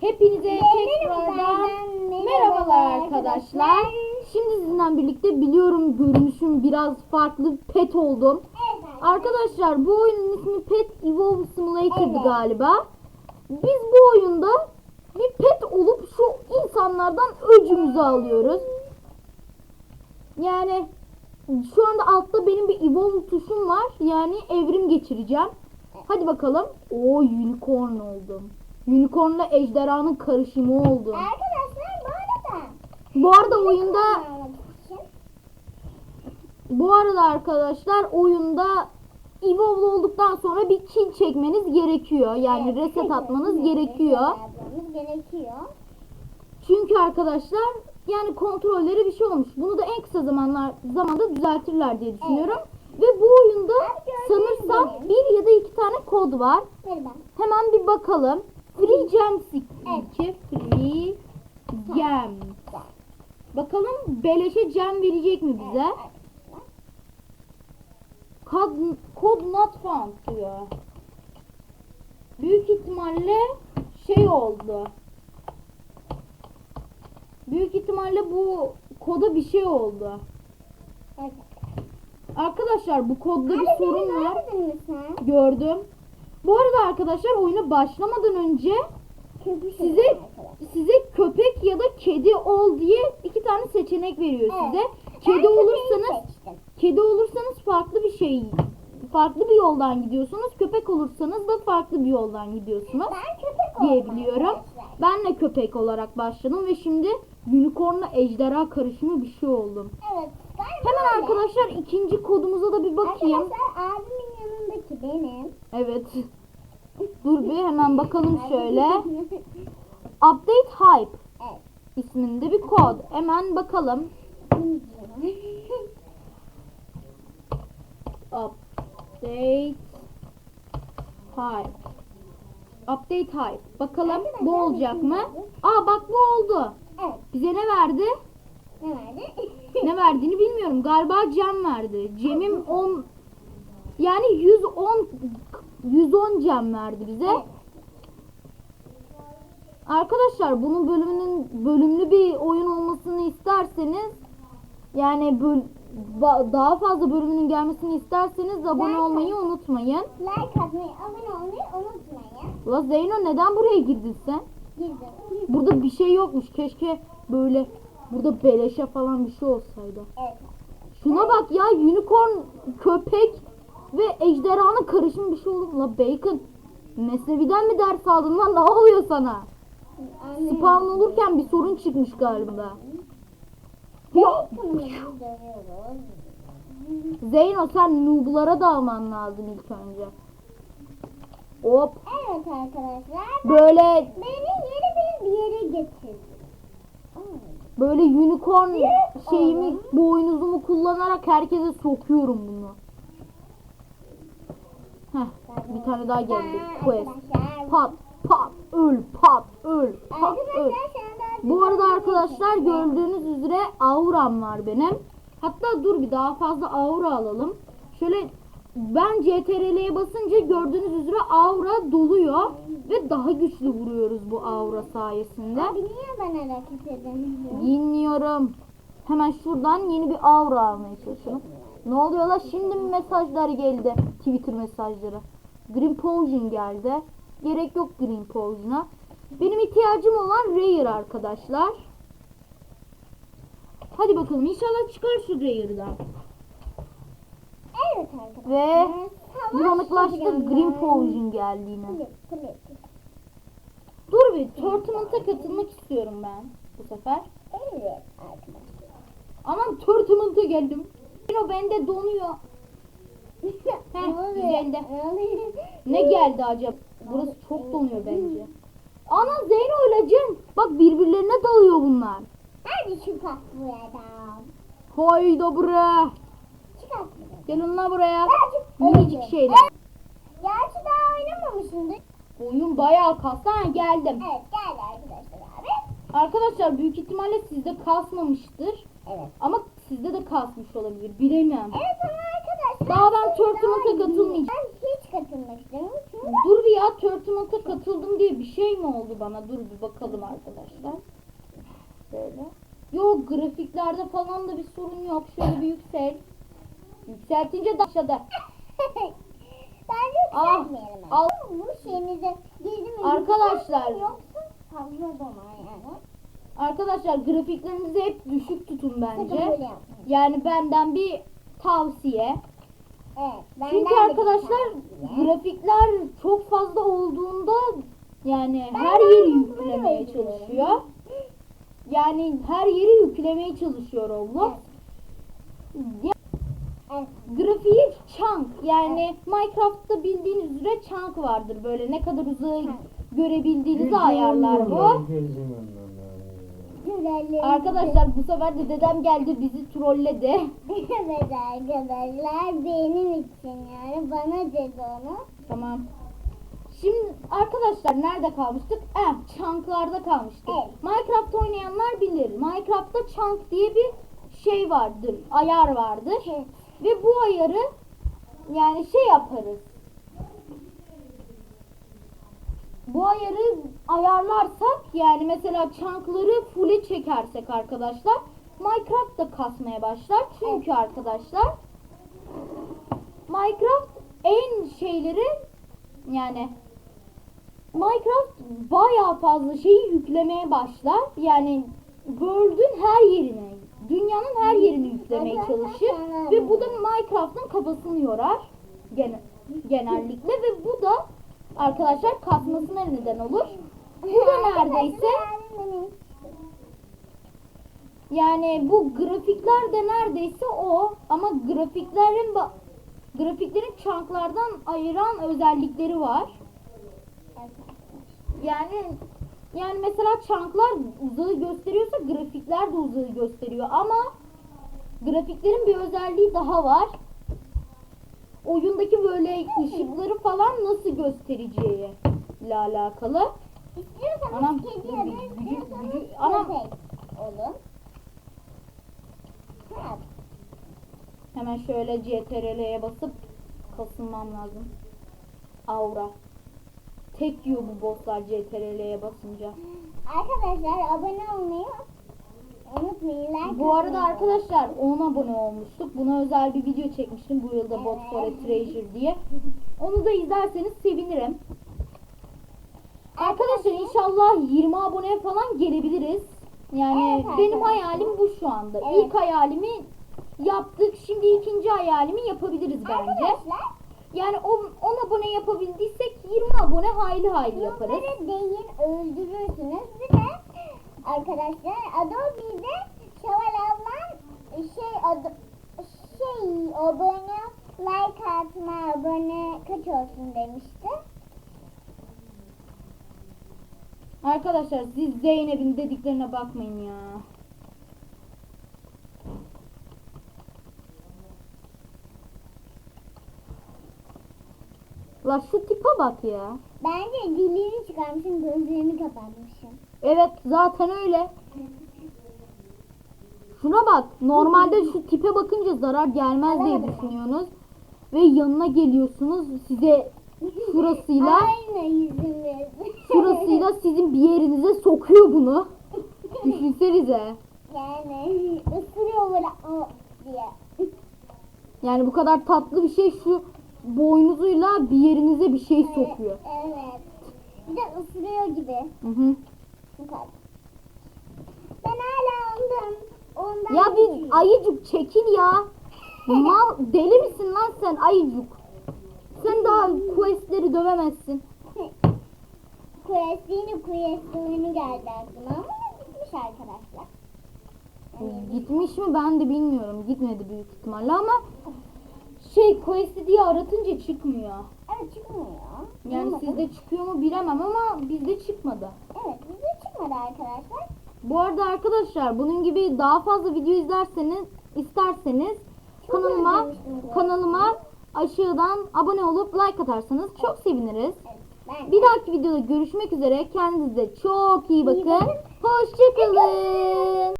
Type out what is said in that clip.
Hepinize tekrardan merhabalar arkadaşlar. Şimdi sizinle birlikte biliyorum görünüşüm biraz farklı pet oldum. Arkadaşlar bu oyunun ismi Pet Evolve Simulator'dı galiba. Biz bu oyunda bir pet olup şu insanlardan öcümüzü alıyoruz. Yani şu anda altta benim bir evolve tuşum var. Yani evrim geçireceğim. Hadi bakalım. O unicorn oldum. Unicornla ejderhanın karışımı oldum. Arkadaşlar bu arada Bu arada oyunda bu arada arkadaşlar oyunda evolve olduktan sonra bir kill çekmeniz gerekiyor. Yani Evet, reset atmanız gerekiyor. gerekiyor. Çünkü arkadaşlar yani kontrolleri bir şey olmuş. Bunu da en kısa zamanlar zamanda düzeltirler diye düşünüyorum. Ve bu oyunda sanırsam bir ya da iki tane kod var. Hemen bir bakalım. Free Gems Evet. 2 Free Gems. Bakalım beleşe gem verecek mi bize? Kod, kod not found diyor. Büyük ihtimalle şey oldu. Büyük ihtimalle bu koda bir şey oldu. Evet. Arkadaşlar bu kodda bir Abi sorun beni var. Gördüm. Bu arada arkadaşlar oyuna başlamadan önce size size köpek ya da kedi ol diye iki tane seçenek veriyor Evet. size. Kedi olursanız kedi olursanız farklı bir şey farklı bir yoldan gidiyorsunuz. Köpek olursanız da farklı bir yoldan gidiyorsunuz Ben köpek diyebiliyorum. Ben de köpek olarak başladım ve şimdi unicornla ejderha karışımı bir şey oldum. Evet. Hemen böyle. arkadaşlar ikinci kodumuza da bir bakayım. Arkadaşlar abimin yanındaki benim. Evet. Dur bir hemen bakalım şöyle. Update Hype evet. isminde bir kod. Hemen bakalım. Update Hype. Update Hype. Bakalım bu olacak mı? Aa bak bu oldu. evet. Bize ne verdi? Ne verdi? Ne verdiğini bilmiyorum. Galiba Cem verdi. Cem'im 10 yani 110 110 Cem verdi bize. Evet. Arkadaşlar bunun bölümünün bölümlü bir oyun olmasını isterseniz yani böl, daha fazla bölümünün gelmesini isterseniz abone Zaten- olmayı unutmayın. like atmayı, abone olmayı unutmayın. La Zeyno neden buraya girdin sen? Girdim. Burada bir şey yokmuş. Keşke böyle burada beleşe falan bir şey olsaydı. Evet. Şuna bak ya unicorn köpek ve ejderhanın karışımı bir şey olur. La Bacon Mesnevi'den mi ders aldın lan ne oluyor sana? Spawn olurken bir sorun çıkmış galiba. Zeyno sen noob'lara dalman lazım ilk önce. Hop Evet arkadaşlar. böyle Beni yeni bir yere getirdi. böyle unicorn şeyimi boynuzumu kullanarak herkese sokuyorum bunu. Heh bir tane daha geldi. Quest. Arkadaşlar. Pat pat öl pat öl pat öl. Bu arada arkadaşlar gördüğünüz üzere auram var benim. Hatta dur bir daha fazla aura alalım. Şöyle ben CTRL'ye basınca gördüğünüz üzere aura doluyor ve daha güçlü vuruyoruz bu aura sayesinde. Abi niye ben hareket edemiyorum? Bilmiyorum. Hemen şuradan yeni bir aura almaya çalışalım. Ne oluyor la şimdi mi mesajlar geldi? Twitter mesajları. Green Potion geldi. Gerek yok Green Potion'a. Benim ihtiyacım olan Rare arkadaşlar. Hadi bakalım inşallah çıkar şu Rare'dan. Evet arkadaşlar. Ve bulanıklaştı Green. Potion geldi yine. Dur bir tournament'a katılmak istiyorum ben bu sefer. Evet arkadaşlar. Aman tournament'a geldim. O bende donuyor. De. Ne geldi acaba? Burası çok donuyor bence. Ana Zeyno öleceğim. Bak birbirlerine dalıyor bunlar. Hadi çıkart buradan. Hayda buraya. Çıkart buradan. Gelin buraya. Minicik şeyler. Gerçi daha oynamamışsındır. Oyun bayağı kastı. Ha geldim. Evet geldi arkadaşlar abi. Arkadaşlar büyük ihtimalle sizde kasmamıştır. Evet. Ama sizde de kasmış olabilir. Bilemem. Evet ama arkadaşlar. Daha ben iyi. katılmayacağım. Ben hiç katılmak istemiyorum. Çünkü Dur bir ya Turtlement'a katıldım diye bir şey mi oldu bana? Dur bir bakalım arkadaşlar. Böyle. Yok grafiklerde falan da bir sorun yok. Şöyle bir yüksel. Yükseltince de aşağıda. Bence Ah, yükseltmeyelim. al. Bu şeyimize girdi mi? Arkadaşlar. Yoksa fazla zaman yani. Arkadaşlar grafiklerinizi hep düşük tutun bence. Yani benden bir tavsiye. Evet. benden Çünkü arkadaşlar grafikler çok fazla olduğunda yani Ben her yeri yüklemeye çalışıyor. Yani her yeri yüklemeye çalışıyor Roblox. Evet. Grafiği chunk yani Minecraft'ta bildiğiniz üzere chunk vardır böyle ne kadar uzağı görebildiğinizi ayarlar bu. Güzellik. Arkadaşlar bu sefer de dedem geldi bizi trolledi. evet arkadaşlar benim için yani bana dedi onu. Tamam. Şimdi arkadaşlar nerede kalmıştık? Eh, chunk'larda kalmıştık. Evet. Minecraft oynayanlar bilir. Minecraft'ta chunk diye bir şey vardır, ayar vardır. Evet. Ve bu ayarı yani şey yaparız. Bu ayarı ayarlarsak yani mesela chunk'ları full'e çekersek arkadaşlar Minecraft da kasmaya başlar. Çünkü arkadaşlar Minecraft en şeyleri yani Minecraft bayağı fazla şeyi yüklemeye başlar. Yani World'ün her yerini, dünyanın her yerini yüklemeye çalışır. Ve bu da Minecraft'ın kafasını yorar gene, genellikle ve bu da arkadaşlar kasmasına neden olur. Bu da neredeyse yani bu grafikler de neredeyse o ama grafiklerin grafiklerin chunklardan ayıran özellikleri var. Yani yani mesela chunklar uzağı gösteriyorsa grafikler de uzağı gösteriyor ama grafiklerin bir özelliği daha var. Oyundaki böyle ışıkları falan nasıl göstereceği ile alakalı. İstiyorsanız Anam, kedi ya da istiyorsanız anam. olun. Hemen şöyle CTRL'ye basıp kasılmam lazım. Aura. Tek yiyor bu bosslar CTRL'ye basınca. Arkadaşlar abone olmayı Bu arada arkadaşlar 10 abone olmuştuk. Buna özel bir video çekmiştim bu yılda Evet. Treasure diye. Onu da izlerseniz sevinirim. Arkadaşlar inşallah 20 aboneye falan gelebiliriz. Yani Evet benim arkadaşlar. hayalim bu şu anda. Evet. İlk hayalimi yaptık. Şimdi ikinci hayalimi yapabiliriz bence. Arkadaşlar Yani 10 10 abone yapabildiysek 20 abone hayli hayli yaparız. Bunları deyin öldürürsünüz. Bir de arkadaşlar Adobe'de Şevval ablam şey adı şey abone like atma abone kaç olsun demişti. Arkadaşlar siz Zeynep'in dediklerine bakmayın ya. La şu tipe bak ya. Bence dilini çıkarmışım gözlerini kapatmışım. Evet zaten öyle. Şuna bak. Normalde şu tipe bakınca zarar gelmez diye düşünüyorsunuz. Ve yanına geliyorsunuz. Size şurasıyla şurasıyla sizin bir yerinize sokuyor bunu. Düşünsenize. yani ısırıyor böyle diye. Yani bu kadar tatlı bir şey şu boynuzuyla bir yerinize bir şey sokuyor. Evet. Bir de ısırıyor gibi. Hı hı. Kadar. Ben hala ondan. Ondan Ya bir ayıcık çekil ya. Mal deli misin lan sen ayıcık? Sen daha questleri dövemezsin. Kuyasini kuyasini geldi aklıma ama gitmiş arkadaşlar. Yani Gitmiş mi ben de bilmiyorum. Gitmedi büyük ihtimalle ama şey quest'i diye aratınca çıkmıyor. evet çıkmıyor. Yani Bulmadım. sizde çıkıyor mu bilemem ama bizde çıkmadı. Evet bizde çıkmadı arkadaşlar. Bu arada arkadaşlar bunun gibi daha fazla video izlerseniz isterseniz Çok kanalıma kanalıma aşağıdan abone olup like atarsanız çok seviniriz. Evet, Bir dahaki videoda görüşmek üzere. Kendinize çok iyi bakın. Hoşçakalın.